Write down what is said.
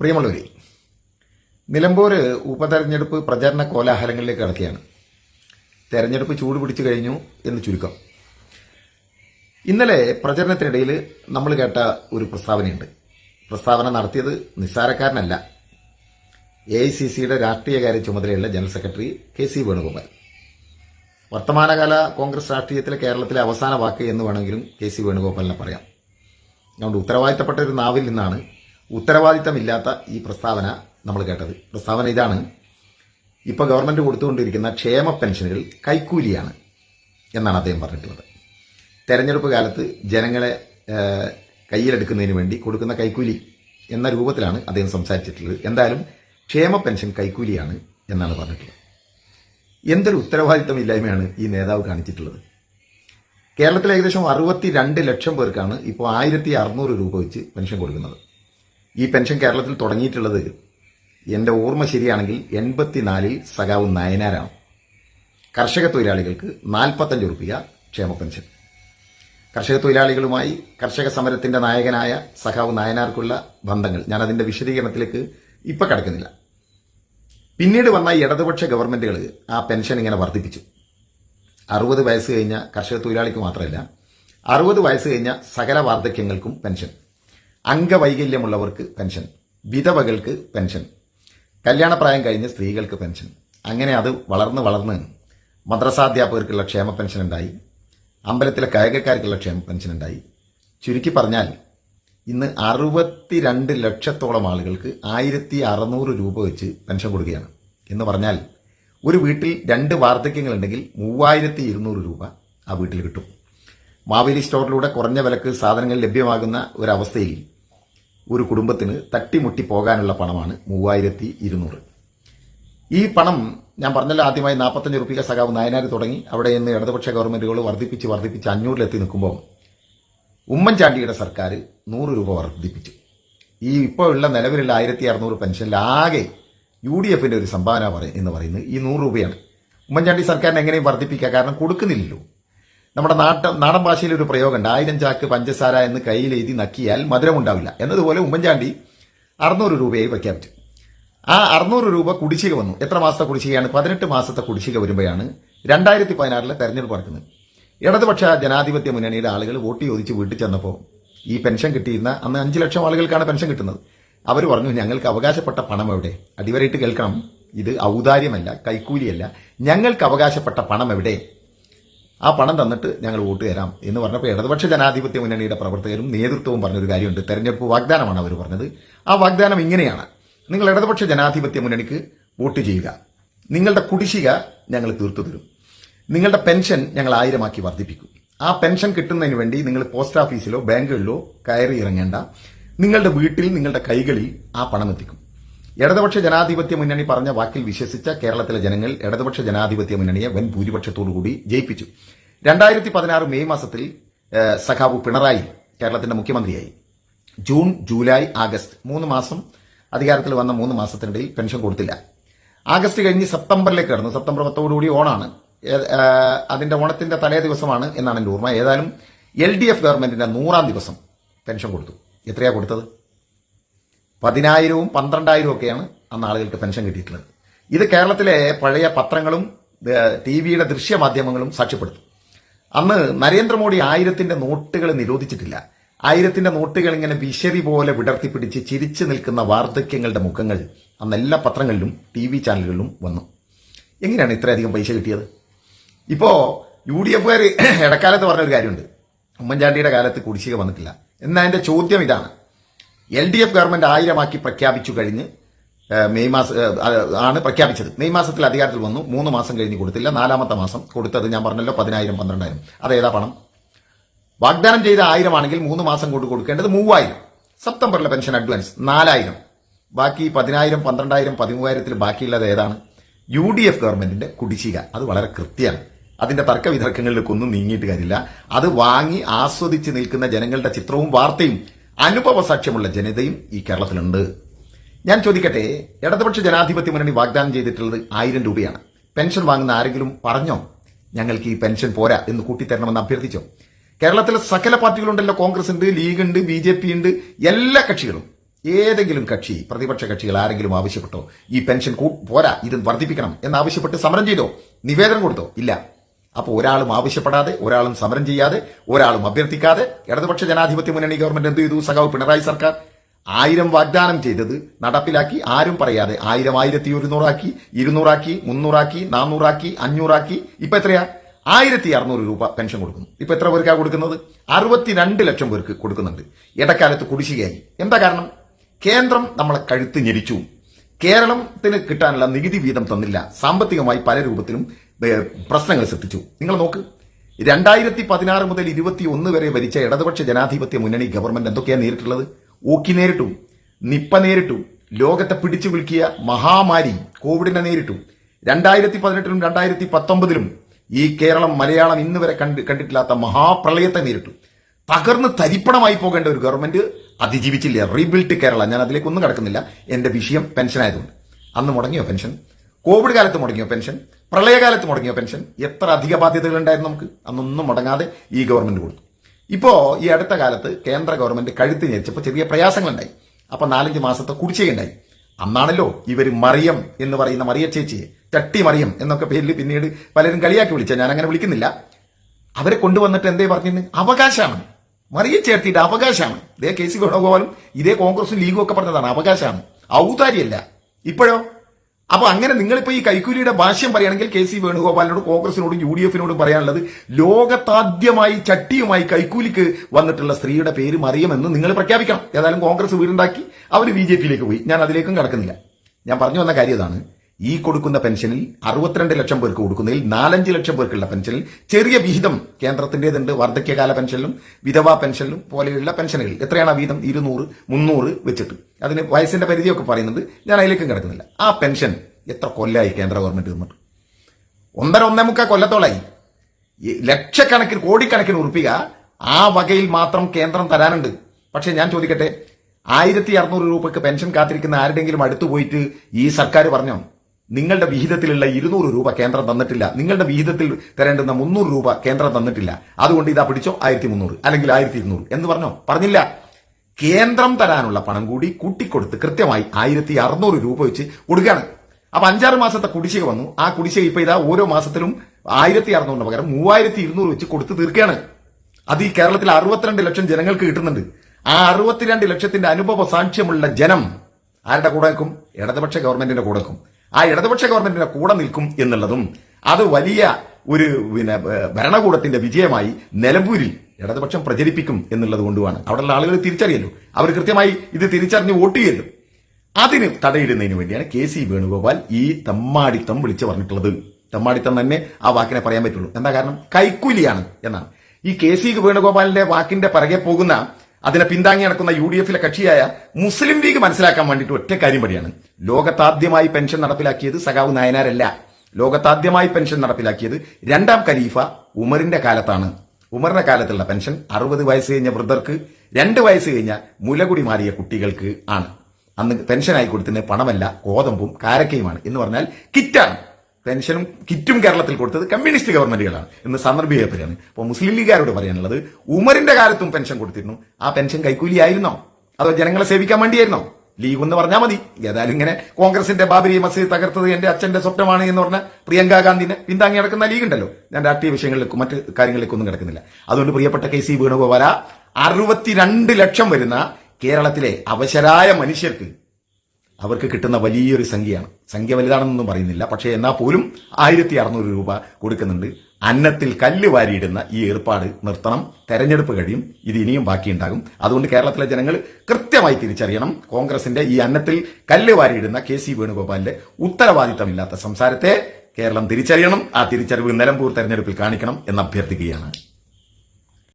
പ്രിയമുള്ളവരെ നിലമ്പൂർ ഉപതെരഞ്ഞെടുപ്പ് പ്രചാരണ കോലാഹലങ്ങളിലേക്ക് കടക്കുകയാണ്. തെരഞ്ഞെടുപ്പ് ചൂട് പിടിച്ചു കഴിഞ്ഞു എന്ന് ചുരുക്കം. ഇന്നലെ പ്രചരണത്തിനിടയിൽ നമ്മൾ കേട്ട ഒരു പ്രസ്താവനയുണ്ട്. പ്രസ്താവന നടത്തിയത് നിസ്സാരക്കാരനല്ല. എ ഐ സി സിയുടെ രാഷ്ട്രീയകാര്യ ചുമതലയുള്ള general secretary K C Venugopal. വർത്തമാനകാല കോൺഗ്രസ് രാഷ്ട്രീയത്തിലെ കേരളത്തിലെ അവസാന വാക്ക് എന്ന് വേണമെങ്കിലും കെ സി വേണുഗോപാലിനെ പറയാം. അതുകൊണ്ട് ഉത്തരവാദിത്തപ്പെട്ട ഒരു നാവിൽ നിന്നാണ് ഉത്തരവാദിത്തമില്ലാത്ത ഈ പ്രസ്താവന നമ്മൾ കേട്ടത്. പ്രസ്താവന ഇതാണ്. ഇപ്പോൾ ഗവൺമെന്റ് കൊടുത്തുകൊണ്ടിരിക്കുന്ന ക്ഷേമ പെൻഷനുകൾ കൈക്കൂലിയാണ് എന്നാണ് അദ്ദേഹം പറഞ്ഞിട്ടുള്ളത്. തെരഞ്ഞെടുപ്പ് കാലത്ത് ജനങ്ങളെ കയ്യിലെടുക്കുന്നതിന് വേണ്ടി കൊടുക്കുന്ന കൈക്കൂലി എന്ന രൂപത്തിലാണ് അദ്ദേഹം സംസാരിച്ചിട്ടുള്ളത്. എന്തായാലും ക്ഷേമ പെൻഷൻ കൈക്കൂലിയാണ് എന്നാണ് പറഞ്ഞിട്ടുള്ളത്. എന്തൊരു ഉത്തരവാദിത്തമില്ലായ്മയാണ് ഈ നേതാവ് കാണിച്ചിട്ടുള്ളത്. കേരളത്തിൽ ഏകദേശം അറുപത്തി രണ്ട് ലക്ഷം പേർക്കാണ് ഇപ്പോൾ ആയിരത്തി അറുന്നൂറ് രൂപ വെച്ച് പെൻഷൻ കൊടുക്കുന്നത്. ഈ പെൻഷൻ കേരളത്തിൽ തുടങ്ങിയിട്ടുള്ളത് എന്റെ ഓർമ്മ ശരിയാണെങ്കിൽ എൺപത്തിനാലിൽ സഖാവ് നയനാരാണ്. കർഷക തൊഴിലാളികൾക്ക് നാൽപ്പത്തഞ്ച് റുപ്യ ക്ഷേമ പെൻഷൻ. കർഷക തൊഴിലാളികളുമായി കർഷക സമരത്തിന്റെ നായകനായ സഖാവ് നായനാർക്കുള്ള ബന്ധങ്ങൾ ഞാൻ അതിന്റെ വിശദീകരണത്തിലേക്ക് ഇപ്പൊ കടക്കുന്നില്ല. പിന്നീട് വന്ന ഇടതുപക്ഷ ഗവൺമെന്റുകൾ ആ പെൻഷൻ ഇങ്ങനെ വർദ്ധിപ്പിച്ചു. അറുപത് വയസ്സ് കഴിഞ്ഞ കർഷക തൊഴിലാളിക്ക് മാത്രമല്ല അറുപത് വയസ്സ് കഴിഞ്ഞ സകല വാർദ്ധക്യങ്ങൾക്കും പെൻഷൻ. അംഗവൈകല്യമുള്ളവർക്ക് പെൻഷൻ വിധവകൾക്ക് പെൻഷൻ കല്യാണപ്രായം കഴിഞ്ഞ സ്ത്രീകൾക്ക് പെൻഷൻ. അങ്ങനെ അത് വളർന്ന് വളർന്ന് മദ്രസാധ്യാപകർക്കുള്ള ക്ഷേമ പെൻഷൻ ഉണ്ടായി. അമ്പലത്തിലെ കായികക്കാർക്കുള്ള ക്ഷേമ പെൻഷൻ ഉണ്ടായി. ചുരുക്കി പറഞ്ഞാൽ ഇന്ന് അറുപത്തിരണ്ട് ലക്ഷത്തോളം ആളുകൾക്ക് ആയിരത്തി അറുന്നൂറ് രൂപ വെച്ച് പെൻഷൻ കൊടുക്കുകയാണ്. എന്ന് പറഞ്ഞാൽ ഒരു വീട്ടിൽ രണ്ട് വാർദ്ധക്യങ്ങളുണ്ടെങ്കിൽ മൂവായിരത്തി ഇരുന്നൂറ് രൂപ ആ വീട്ടിൽ കിട്ടും. മാവേലി സ്റ്റോറിലൂടെ കുറഞ്ഞ വിലക്ക് സാധനങ്ങൾ ലഭ്യമാകുന്ന ഒരവസ്ഥയിൽ ഒരു കുടുംബത്തിന് തട്ടിമുട്ടി പോകാനുള്ള പണമാണ് മൂവായിരത്തി ഇരുന്നൂറ് ഈ പണം ഞാൻ പറഞ്ഞല്ലോ ആദ്യമായി നാൽപ്പത്തഞ്ച് റുപ്യ സഖാവ് നായനാർ തുടങ്ങി. അവിടെ നിന്ന് ഇടതുപക്ഷ ഗവൺമെന്റുകൾ വർദ്ധിപ്പിച്ച് വർദ്ധിപ്പിച്ച് അഞ്ഞൂറിലെത്തി നിൽക്കുമ്പോൾ ഉമ്മൻചാണ്ടിയുടെ സർക്കാർ നൂറ് രൂപ വർദ്ധിപ്പിച്ചു. ഈ ഇപ്പോൾ ഉള്ള നിലവിലുള്ള ആയിരത്തി അറുന്നൂറ് പെൻഷനിൽ ആകെ യു ഡി എഫിന്റെ ഒരു സംഭാവന എന്ന് പറയുന്നത് ഈ നൂറ് രൂപയാണ്. ഉമ്മൻചാണ്ടി സർക്കാരിനെ എങ്ങനെയും വർദ്ധിപ്പിക്കുക. കാരണം കൊടുക്കുന്നില്ലല്ലോ. നമ്മുടെ നാട്ട നാടൻ ഭാഷയിൽ ഒരു പ്രയോഗമുണ്ട്. ആയിരം ചാക്ക് പഞ്ചസാര എന്ന് കയ്യിൽ നക്കിയാൽ നക്കിയാൽ മധുരമുണ്ടാവില്ല. എന്നതുപോലെ ഉമ്മൻചാണ്ടി അറുന്നൂറ് രൂപയായി പ്രഖ്യാപിച്ചു ആ അറുന്നൂറ് രൂപ കുടിശ്ശിക വന്നു. എത്ര മാസത്തെ കുടിശ്ശികയാണ്? പതിനെട്ട് മാസത്തെ കുടിശ്ശിക വരുമ്പോഴാണ് രണ്ടായിരത്തി പതിനാറിലെ തെരഞ്ഞെടുപ്പ് നടക്കുന്നത്. ഇടതുപക്ഷ ജനാധിപത്യ മുന്നണിയുടെ ആളുകൾ വോട്ട് ചോദിച്ച് വീട്ടിൽ ചെന്നപ്പോൾ ഈ പെൻഷൻ കിട്ടിയിരുന്ന അന്ന് അഞ്ച് ലക്ഷം ആളുകൾക്കാണ് പെൻഷൻ കിട്ടുന്നത്. അവർ പറഞ്ഞു ഞങ്ങൾക്ക് അവകാശപ്പെട്ട പണം എവിടെ? അടിവരയിട്ട് കേൾക്കണം. ഇത് ഔദാര്യമല്ല കൈക്കൂലിയല്ല. ഞങ്ങൾക്ക് അവകാശപ്പെട്ട പണം എവിടെ? ആ പണം തന്നിട്ട് ഞങ്ങൾ വോട്ട് തരാം എന്ന് പറഞ്ഞപ്പോൾ ഇടതുപക്ഷ ജനാധിപത്യ മുന്നണിയുടെ പ്രവർത്തകരും നേതൃത്വവും പറഞ്ഞൊരു കാര്യമുണ്ട്. തെരഞ്ഞെടുപ്പ് വാഗ്ദാനമാണ് അവർ പറഞ്ഞത്. ആ വാഗ്ദാനം ഇങ്ങനെയാണ്. നിങ്ങൾ ഇടതുപക്ഷ ജനാധിപത്യ മുന്നണിക്ക് വോട്ട് ചെയ്യുക. നിങ്ങളുടെ കുടിശ്ശിക ഞങ്ങൾ തീർത്തു തരും. നിങ്ങളുടെ പെൻഷൻ ഞങ്ങൾ ആയിരമാക്കി വർദ്ധിപ്പിക്കും. ആ പെൻഷൻ കിട്ടുന്നതിന് വേണ്ടി നിങ്ങൾ പോസ്റ്റ് ഓഫീസിലോ ബാങ്കുകളിലോ കയറി ഇറങ്ങേണ്ട. നിങ്ങളുടെ വീട്ടിൽ നിങ്ങളുടെ കൈകളിൽ ആ പണം എത്തിക്കും. ഇടതുപക്ഷ ജനാധിപത്യ മുന്നണി പറഞ്ഞ വാക്കിൽ വിശ്വസിച്ച കേരളത്തിലെ ജനങ്ങൾ ഇടതുപക്ഷ ജനാധിപത്യ മുന്നണിയെ വൻ ഭൂരിപക്ഷത്തോടുകൂടി ജയിപ്പിച്ചു. രണ്ടായിരത്തി പതിനാറ് മെയ് മാസത്തിൽ സഖാവു പിണറായി കേരളത്തിന്റെ മുഖ്യമന്ത്രിയായി. ജൂൺ ജൂലൈ ആഗസ്റ്റ് മൂന്ന് മാസം അധികാരത്തിൽ വന്ന മൂന്ന് മാസത്തിനിടയിൽ പെൻഷൻ കൊടുത്തില്ല. ആഗസ്റ്റ് കഴിഞ്ഞ് സെപ്റ്റംബറിലേക്ക് കടന്നു. സെപ്റ്റംബർ പത്തോടുകൂടി ഓണാണ്. അതിന്റെ ഓണത്തിന്റെ തലേ ദിവസമാണ് എന്നാണ് എന്റെ ഓർമ്മ. ഏതായാലും എൽ ഡി എഫ് ഗവൺമെന്റിന്റെ നൂറാം ദിവസം പെൻഷൻ കൊടുത്തു. എത്രയാ കൊടുത്തത്? പതിനായിരവും പന്ത്രണ്ടായിരവും ഒക്കെയാണ് അന്ന് ആളുകൾക്ക് പെൻഷൻ കിട്ടിയിട്ടുള്ളത്. ഇത് കേരളത്തിലെ പഴയ പത്രങ്ങളും ടി വിയുടെ ദൃശ്യമാധ്യമങ്ങളും സാക്ഷ്യപ്പെടുത്തും. അന്ന് നരേന്ദ്രമോദി ആയിരത്തിന്റെ നോട്ടുകൾ നിരോധിച്ചിട്ടില്ല. ആയിരത്തിന്റെ നോട്ടുകൾ ഇങ്ങനെ വിശറി പോലെ വിടർത്തിപ്പിടിച്ച് ചിരിച്ചു നിൽക്കുന്ന വാർദ്ധക്യങ്ങളുടെ മുഖങ്ങൾ അന്ന് എല്ലാ പത്രങ്ങളിലും ടി വി ചാനലുകളിലും വന്നു. എങ്ങനെയാണ് ഇത്രയധികം പൈസ കിട്ടിയത്? ഇപ്പോൾ യു ഡി എഫുകാർ ഇടക്കാലത്ത് പറഞ്ഞൊരു കാര്യമുണ്ട്. ഉമ്മൻചാണ്ടിയുടെ കാലത്ത് കുടിശ്ശിക വന്നിട്ടില്ല. എന്നാൽ എന്റെ ചോദ്യം ഇതാണ്. എൽ ഡി എഫ് ഗവൺമെന്റ് ആയിരമാക്കി പ്രഖ്യാപിച്ചു കഴിഞ്ഞ് മെയ് മാസം ആണ് പ്രഖ്യാപിച്ചത്. മെയ് മാസത്തിൽ അധികാരത്തിൽ വന്നു. മൂന്ന് മാസം കഴിഞ്ഞ് കൊടുത്തില്ല. നാലാമത്തെ മാസം കൊടുത്തത് ഞാൻ പറഞ്ഞല്ലോ പതിനായിരം പന്ത്രണ്ടായിരം. അതേതാ പണം? വാഗ്ദാനം ചെയ്ത ആയിരം ആണെങ്കിൽ മൂന്ന് മാസം കൊണ്ട് കൊടുക്കേണ്ടത് മൂവായിരം. സെപ്റ്റംബറിലെ പെൻഷൻ അഡ്വാൻസ് നാലായിരം. ബാക്കി പതിനായിരം പന്ത്രണ്ടായിരം പതിമൂവായിരത്തിൽ ബാക്കിയുള്ളത് ഏതാണ്? യു ഡി എഫ് ഗവൺമെന്റിന്റെ കുടിശ്ശിക. അത് വളരെ കൃത്യമാണ്. അതിന്റെ തർക്ക വിതർക്കങ്ങളിലേക്കൊന്നും നീങ്ങിയിട്ട് കാര്യമില്ല. അത് വാങ്ങി ആസ്വദിച്ച് നിൽക്കുന്ന ജനങ്ങളുടെ ചിത്രവും വാർത്തയും അനുഭവ സാക്ഷ്യമുള്ള ജനതയും ഈ കേരളത്തിലുണ്ട്. ഞാൻ ചോദിക്കട്ടെ ഇടതുപക്ഷ ജനാധിപത്യ മുന്നണി വാഗ്ദാനം ചെയ്തിട്ടുള്ളത് ആയിരം രൂപയാണ്. പെൻഷൻ വാങ്ങുന്ന ആരെങ്കിലും പറഞ്ഞോ? ഞങ്ങൾക്ക് ഈ പെൻഷൻ പോരാ എന്ന് കൂട്ടിത്തരണമെന്ന് അഭ്യർത്ഥിച്ചോ? കേരളത്തിലെ സകല പാർട്ടികളുണ്ടല്ലോ കോൺഗ്രസ് ഉണ്ട് ലീഗ് ഉണ്ട് ബി ജെ പി ഉണ്ട് എല്ലാ കക്ഷികളും. ഏതെങ്കിലും കക്ഷി പ്രതിപക്ഷ കക്ഷികൾ ആരെങ്കിലും ആവശ്യപ്പെട്ടോ ഈ പെൻഷൻ പോരാ ഇത് വർദ്ധിപ്പിക്കണം എന്നാവശ്യപ്പെട്ട് സമരം ചെയ്തോ? നിവേദനം കൊടുത്തോ? ഇല്ല. അപ്പോൾ ഒരാളും ആവശ്യപ്പെടാതെ ഒരാളും സമരം ചെയ്യാതെ ഒരാളും അഭ്യർത്ഥിക്കാതെ ഇടതുപക്ഷ ജനാധിപത്യ മുന്നണി ഗവൺമെന്റ് എന്ത് ചെയ്തു? സഖാവ് പിണറായി സർക്കാർ ആയിരം വാഗ്ദാനം ചെയ്തത് നടപ്പിലാക്കി ആരും പറയാതെ ആയിരം ആയിരത്തി ഒരുന്നൂറാക്കി ഇരുന്നൂറാക്കി മുന്നൂറാക്കി നാനൂറാക്കി അഞ്ഞൂറാക്കി ഇപ്പൊ എത്രയാ? ആയിരത്തി അറുന്നൂറ് രൂപ പെൻഷൻ കൊടുക്കുന്നു. ഇപ്പൊ എത്ര പേർക്കാ കൊടുക്കുന്നത്? അറുപത്തിരണ്ട് ലക്ഷം പേർക്ക് കൊടുക്കുന്നുണ്ട്. ഇടക്കാലത്ത് കുടിശ്ശികയായി. എന്താ കാരണം? കേന്ദ്രം നമ്മളെ കഴുത്ത് ഞെരിച്ചു. കേരളത്തിന് കിട്ടാനുള്ള നികുതി വീതം തന്നില്ല. സാമ്പത്തികമായി പല രൂപത്തിലും പ്രശ്നങ്ങൾ സൃഷ്ടിച്ചു. നിങ്ങൾ നോക്ക്. രണ്ടായിരത്തി പതിനാറ് മുതൽ ഇരുപത്തി ഒന്ന് വരെ ഭരിച്ച ഇടതുപക്ഷ ജനാധിപത്യ മുന്നണി ഗവൺമെന്റ് എന്തൊക്കെയാണ് നേരിട്ടുള്ളത്? ഓക്കി നേരിട്ടു നിപ്പ നേരിട്ടു ലോകത്തെ പിടിച്ചു വിൽക്കിയ മഹാമാരി കോവിഡിനെ നേരിട്ടു. രണ്ടായിരത്തി പതിനെട്ടിലും രണ്ടായിരത്തി പത്തൊമ്പതിലും ഈ കേരളം മലയാളം ഇന്ന് വരെ കണ്ട് കണ്ടിട്ടില്ലാത്ത മഹാപ്രളയത്തെ നേരിട്ടു. തകർന്ന് തരിപ്പണമായി പോകേണ്ട ഒരു ഗവൺമെന്റ് അതിജീവിച്ചില്ല. റീബിൽഡ് കേരള. ഞാൻ അതിലേക്കൊന്നും കടക്കുന്നില്ല. എന്റെ വിഷയം പെൻഷൻ ആയതുകൊണ്ട് അന്ന് മുടങ്ങിയോ പെൻഷൻ? കോവിഡ് കാലത്ത് മുടങ്ങിയോ പെൻഷൻ? പ്രളയകാലത്ത് മുടങ്ങിയ പെൻഷൻ? എത്ര അധിക ബാധ്യതകൾ ഉണ്ടായിരുന്നു നമുക്ക്? അന്നൊന്നും മുടങ്ങാതെ ഈ ഗവൺമെന്റ് കൊടുത്തു. ഇപ്പോൾ ഈ അടുത്ത കാലത്ത് കേന്ദ്ര ഗവൺമെന്റ് കഴുത്ത് ഞെരിച്ചപ്പോൾ ചെറിയ പ്രയാസങ്ങളുണ്ടായി. അപ്പോൾ നാലഞ്ച് മാസത്തെ കുടിശ്ശികയുണ്ടായി. അന്നാണല്ലോ ഇവർ മറിയം എന്ന് പറയുന്ന മറിയ ചേച്ചിയെ ചട്ടി മറിയം എന്നൊക്കെ പേരിൽ പിന്നീട് പലരും കളിയാക്കി വിളിച്ച ഞാൻ അങ്ങനെ വിളിക്കുന്നില്ല. അവരെ കൊണ്ടുവന്നിട്ട് എന്തേ പറഞ്ഞിരുന്നു? അവകാശമാണ്. മറിയ ചേർത്തിയിട്ട് അവകാശമാണ്. ഇതേ കെ സി വേണുഗോപാലും ഇതേ കോൺഗ്രസും ലീഗും ഒക്കെ പറഞ്ഞതാണ് അവകാശമാണ്. ഔദാര്യമല്ല ഇപ്പോഴോ? അപ്പൊ അങ്ങനെ നിങ്ങളിപ്പോ ഈ കൈക്കൂലിയുടെ ഭാഷ്യം പറയുകയാണെങ്കിൽ കെ സി വേണുഗോപാലിനോടും കോൺഗ്രസിനോടും യു ഡി എഫിനോടും പറയാനുള്ളത് ലോകത്താദ്യമായി ചട്ടിയുമായി കൈക്കൂലിക്ക് വന്നിട്ടുള്ള സ്ത്രീയുടെ പേര് മറിയമെന്ന് നിങ്ങൾ പ്രഖ്യാപിക്കണം. ഏതായാലും കോൺഗ്രസ് വീടുണ്ടാക്കി അവർ ബി ജെ പിയിലേക്ക് പോയി. ഞാൻ അതിലേക്കും കടക്കുന്നില്ല. ഞാൻ പറഞ്ഞു വന്ന കാര്യം ഈ കൊടുക്കുന്ന പെൻഷനിൽ അറുപത്തിരണ്ട് ലക്ഷം പേർക്ക് കൊടുക്കുന്നതിൽ നാലഞ്ച് ലക്ഷം പേർക്കുള്ള പെൻഷനിൽ ചെറിയ വിഹിതം കേന്ദ്രത്തിന്റേതുണ്ട് വാർദ്ധക്യകാല പെൻഷനിലും വിധവാ പെൻഷനിലും പോലെയുള്ള പെൻഷനുകൾ. എത്രയാണ് ആ വീതം ഇരുന്നൂറ് മുന്നൂറ് വെച്ചിട്ട്. അതിന് വയസ്സിന്റെ പരിധിയൊക്കെ പറയുന്നുണ്ട് ഞാൻ അതിലേക്കും കിടക്കുന്നില്ല. ആ പെൻഷൻ എത്ര കൊല്ലായി കേന്ദ്ര ഗവൺമെന്റ് നിന്നിട്ട് ഒന്നര ഒന്നേ മുക്കാൽ കൊല്ലത്തോളായി. ലക്ഷക്കണക്കിന് കോടിക്കണക്കിന് ഉറപ്പിക ആ വകയിൽ മാത്രം കേന്ദ്രം തരാനുണ്ട്. പക്ഷെ ഞാൻ ചോദിക്കട്ടെ ആയിരത്തി അറുന്നൂറ് രൂപയ്ക്ക് പെൻഷൻ കാത്തിരിക്കുന്ന ആരുടെങ്കിലും അടുത്തു പോയിട്ട് ഈ സർക്കാർ പറഞ്ഞോ? നിങ്ങളുടെ വിഹിതത്തിലുള്ള ഇരുന്നൂറ് രൂപ കേന്ദ്രം തന്നിട്ടില്ല. നിങ്ങളുടെ വിഹിതത്തിൽ തരേണ്ടുന്ന മുന്നൂറ് രൂപ കേന്ദ്രം തന്നിട്ടില്ല. അതുകൊണ്ട് ഇതാ പിടിച്ചോ? ആയിരത്തി മുന്നൂറ് അല്ലെങ്കിൽ ആയിരത്തി ഇരുന്നൂറ് എന്ന് പറഞ്ഞോ? പറഞ്ഞില്ല. കേന്ദ്രം തരാനുള്ള പണം കൂടി കൂട്ടിക്കൊടുത്ത് കൃത്യമായി ആയിരത്തി അറുന്നൂറ് രൂപ വെച്ച് കൊടുക്കുകയാണ്. അപ്പൊ അഞ്ചാറ് മാസത്തെ കുടിശ്ശിക വന്നു. ആ കുടിശ്ശിക ഇപ്പൊ ഇതാ ഓരോ മാസത്തിലും ആയിരത്തി അറുന്നൂറിന് പകരം മൂവായിരത്തി ഇരുന്നൂറ് വെച്ച് കൊടുത്ത് തീർക്കുകയാണ്. അത് ഈ കേരളത്തിൽ അറുപത്തിരണ്ട് ലക്ഷം ജനങ്ങൾക്ക് കിട്ടുന്നുണ്ട്. ആ അറുപത്തിരണ്ട് ലക്ഷത്തിന്റെ അനുഭവ സാക്ഷ്യമുള്ള ജനം ആരുടെ കൂടെ നിൽക്കും? ഇടതുപക്ഷ ഗവൺമെന്റിന്റെ കൂടെ നിൽക്കും. ആ ഇടതുപക്ഷ ഗവൺമെന്റിന്റെ കൂടെ നിൽക്കും എന്നുള്ളതും അത് വലിയ ഒരു പിന്നെ ഭരണകൂടത്തിന്റെ വിജയമായി നിലമ്പൂരിൽ ഇടതുപക്ഷം പ്രചരിപ്പിക്കും എന്നുള്ളത് കൊണ്ടുമാണ്. അവിടെയുള്ള ആളുകൾ തിരിച്ചറിയല്ലോ. അവർ കൃത്യമായി ഇത് തിരിച്ചറിഞ്ഞ് വോട്ട് ചെയ്യല്ലോ. അതിന് തടയിടുന്നതിന് വേണ്ടിയാണ് കെ സി വേണുഗോപാൽ ഈ തമ്മാടിത്തം വിളിച്ചു പറഞ്ഞിട്ടുള്ളത്. തമ്മാടിത്തം തന്നെ ആ വാക്കിനെ പറയാൻ പറ്റുള്ളൂ. എന്താ കാരണം? കൈക്കൂലിയാണ് എന്നാണ്. ഈ കെ സി വേണുഗോപാലിന്റെ വാക്കിന്റെ പിറകെ പോകുന്ന അതിനെ പിന്താങ്ങി നടക്കുന്ന യു ഡി എഫിലെ കക്ഷിയായ മുസ്ലിം ലീഗ് മനസ്സിലാക്കാൻ വേണ്ടിയിട്ട് ഒറ്റ കാര്യം പടിയാണ്. ലോകത്താദ്യമായി പെൻഷൻ നടപ്പിലാക്കിയത് സഖാവ് നായനാരല്ല. ലോകത്താദ്യമായി പെൻഷൻ നടപ്പിലാക്കിയത് രണ്ടാം ഖലീഫ ഉമറിന്റെ കാലത്താണ്. ഉമറിന്റെ കാലത്തുള്ള പെൻഷൻ അറുപത് വയസ്സ് കഴിഞ്ഞ വൃദ്ധർക്ക് രണ്ട് വയസ്സ് കഴിഞ്ഞ മുലകുടി മാറിയ കുട്ടികൾക്ക് ആണ്. അന്ന് പെൻഷനായി കൊടുത്തിന് പണമല്ല കോതമ്പും കാരക്കയുമാണ് എന്ന് പറഞ്ഞാൽ കിറ്റാണ്. പെൻഷനും കിറ്റും കേരളത്തിൽ കൊടുത്തത് കമ്മ്യൂണിസ്റ്റ് ഗവൺമെന്റുകളാണ് എന്ന് സന്ദർഭികപ്പെടുകയാണ് അപ്പോൾ മുസ്ലിം ലീഗുകാരോട് പറയാനുള്ളത് ഉമറിന്റെ കാലത്തും പെൻഷൻ കൊടുത്തിരുന്നു. ആ പെൻഷൻ കൈക്കൂലിയായിരുന്നോ അതോ ജനങ്ങളെ സേവിക്കാൻ വേണ്ടിയായിരുന്നോ? ലീഗ് എന്ന് പറഞ്ഞാൽ മതി. ഏതായാലും ഇങ്ങനെ കോൺഗ്രസിന്റെ ബാബരി മസ്ജിദ് തകർത്തത് എന്റെ അച്ഛന്റെ സ്വപ്നമാണ് എന്ന് പറഞ്ഞ പ്രിയങ്ക ഗാന്ധിനെ പിന്താങ്ങി നടക്കുന്ന ലീഗ് ഉണ്ടല്ലോ. ഞാൻ രാഷ്ട്രീയ വിഷയങ്ങളിലേക്കും മറ്റ് കാര്യങ്ങളിലേക്കൊന്നും കിടക്കുന്നില്ല. അതുകൊണ്ട് പ്രിയപ്പെട്ട കെ സി വേണുഗോപാല അറുപത്തിരണ്ട് ലക്ഷം വരുന്ന കേരളത്തിലെ അവശരായ മനുഷ്യർക്ക് അവർക്ക് കിട്ടുന്ന വലിയൊരു സംഖ്യയാണ്. സംഖ്യ വലുതാണെന്നൊന്നും പറയുന്നില്ല. പക്ഷേ എന്നാൽ പോലും ആയിരത്തി അറുന്നൂറ് രൂപ കൊടുക്കുന്നുണ്ട്. അന്നത്തിൽ കല്ല് വാരിയിടുന്ന ഈ ഏർപ്പാട് നിർത്തണം. തെരഞ്ഞെടുപ്പ് കഴിയും. ഇത് ഇനിയും ബാക്കിയുണ്ടാകും. അതുകൊണ്ട് കേരളത്തിലെ ജനങ്ങൾ കൃത്യമായി തിരിച്ചറിയണം. കോൺഗ്രസിന്റെ ഈ അന്നത്തിൽ കല്ല് വാരിയിടുന്ന കെ സി വേണുഗോപാലിന്റെ ഉത്തരവാദിത്തമില്ലാത്ത സംസാരത്തെ കേരളം തിരിച്ചറിയണം. ആ തിരിച്ചറിവ് നിലമ്പൂർ തെരഞ്ഞെടുപ്പിൽ കാണിക്കണം എന്ന് അഭ്യർത്ഥിക്കുകയാണ്